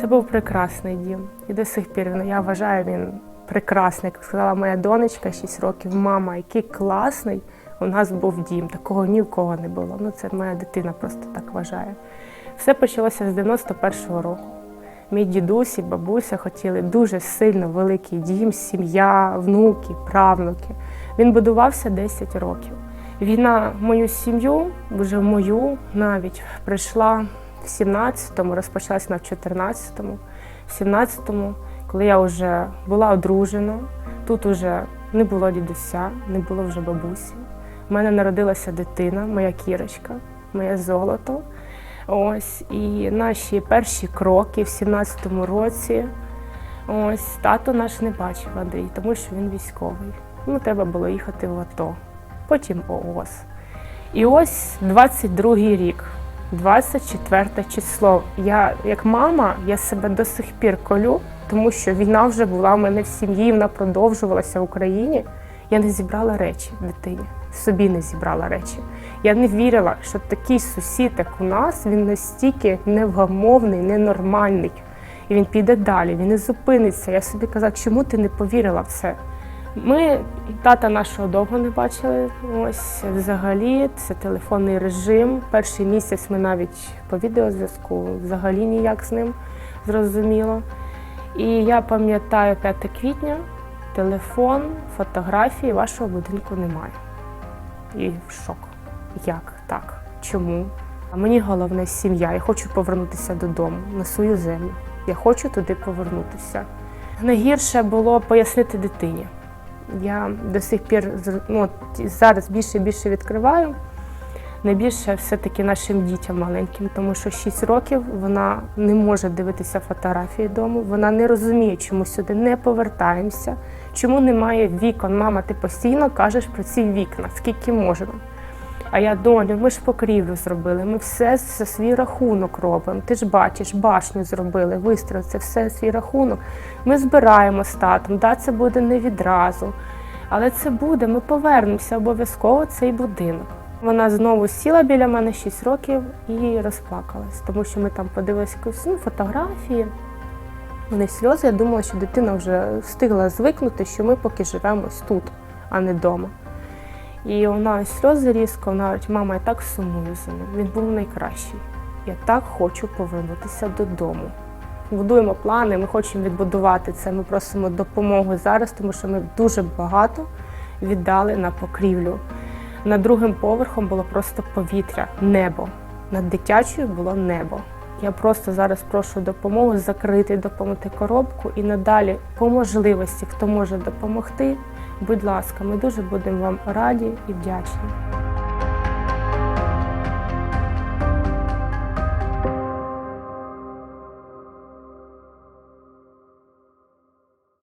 Це був прекрасний дім. І до сих пір він, я вважаю, він прекрасний. Як сказала моя донечка 6 років, мама, який класний. У нас був дім. Такого ні в кого не було. Ну, це моя дитина просто так вважає. Все почалося з 91-го року. Мій дідусь і бабуся хотіли дуже сильно великий дім, сім'я, внуки, правнуки. Він будувався 10 років. Війна мою сім'ю, вже мою навіть прийшла в 17-му, розпочалася вона в 14-му. В 17-му, коли я вже була одружена, тут вже не було дідуся, не було вже бабусі. У мене народилася дитина, моя кірочка, моє золото. Ось і наші перші кроки в 17-му році. Ось тато наш не бачив Андрій, тому що він військовий. Ну, треба було їхати в АТО, потім ООС. І ось 22-й рік, 24 число. Я, як мама, я себе до сих пір колю, тому що війна вже була в мене в сім'ї, вона продовжувалася в Україні. Я не зібрала речі дитині, собі не зібрала речі. Я не вірила, що такий сусід, як у нас, він настільки невгамовний, ненормальний. І він піде далі, він не зупиниться. Я собі казала, чому ти не повірила в це? Ми тата нашого довго не бачили. Ось взагалі це телефонний режим. Перший місяць ми навіть по відеозв'язку взагалі ніяк з ним зрозуміло. І я пам'ятаю 5 квітня, телефон, фотографії вашого будинку немає. І в шок. Як так? Чому? А мені головне сім'я. Я хочу повернутися додому на свою землю. Я хочу туди повернутися. Найгірше було пояснити дитині. Я до сих пір ну, зараз більше і більше відкриваю. Найбільше все-таки нашим дітям маленьким, тому що 6 років вона не може дивитися фотографії дому, вона не розуміє, чому сюди не повертаємося, чому немає вікон. Мама, ти постійно кажеш про ці вікна, скільки можемо. А я доню, ми ж покрівлю зробили, ми все за свій рахунок робимо. Ти ж бачиш, башню зробили, вистріл, це все свій рахунок. Ми збираємо з татом, да, це буде не відразу. Але це буде, ми повернемося обов'язково цей будинок. Вона знову сіла біля мене 6 років і розплакалась, тому що ми там подивилися якусь ну, фотографії. Вони сльози. Я думала, що дитина вже встигла звикнути, що ми поки живемо тут, а не вдома. І вона сльози різко, вона говорить, мама, я так сумую за ним. Він був найкращий. Я так хочу повернутися додому. Будуємо плани, ми хочемо відбудувати це. Ми просимо допомоги зараз, тому що ми дуже багато віддали на покрівлю. Над другим поверхом було просто повітря, небо. Над дитячою було небо. Я просто зараз прошу допомогу закрити, допомогти коробку і надалі по можливості, хто може допомогти. Будь ласка, ми дуже будемо вам раді і вдячні.